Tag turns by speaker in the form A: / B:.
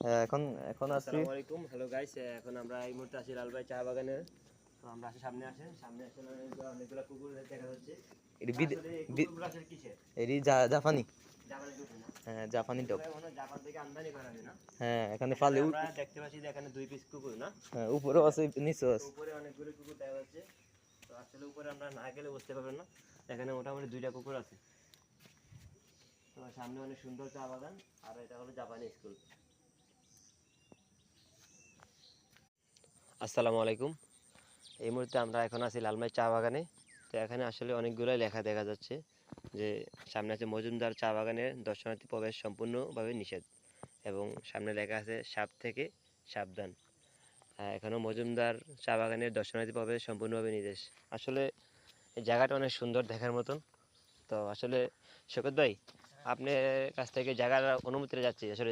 A: হ্যাঁ, এখন এখন আছি।
B: আসসালামু আলাইকুম। হ্যালো গাইস এখন আমরা এই মুহূর্তে আছি লালবাই চা বাগানে। তো আমরা আসি সামনে আসেন। সামনে আসেন অনেকগুলো কুকুর দেখা যাচ্ছে।
A: এটি
B: আসলে আসলে
A: জাপানি। হ্যাঁ জাপানি ডগ
B: হয়
A: এখানে
B: দেখতে পাচ্ছি এখানে দুই পিস কুকুর না?
A: হ্যাঁ, উপরেও আছে নিচেও আছে।
B: উপরে অনেকগুলো কুকুর দেখা যাচ্ছে। তো আসলে উপরে আমরা না গেলে বুঝতে পারবেন না। এখানে মোটামুটি দুইটা কুকুর আছে। তো সামনে অনেক সুন্দর চা বাগান। আর এটা হলো জাপানি স্কুল আসসালামু আলাইকুম। এই মুহূর্তে আমরা এখন আছি লালমাই চা বাগানে। তো এখানে আসলে অনেকগুলোই লেখা দেখা যাচ্ছে যে সামনে আছে মজুমদার চা বাগানের দর্শনার্থী প্রবেশ সম্পূর্ণভাবে নিষেধ এবং সামনে লেখা আছে সাপ থেকে সাবধান। হ্যাঁ, এখনও মজুমদার চা বাগানের দর্শনার্থী প্রবেশ সম্পূর্ণভাবে নির্দেশ। আসলে এই জায়গাটা অনেক সুন্দর দেখার মতন। তো আসলে শকত ভাই আপনার কাছ থেকে জায়গার অনুমতিটা যাচ্ছি। আসলে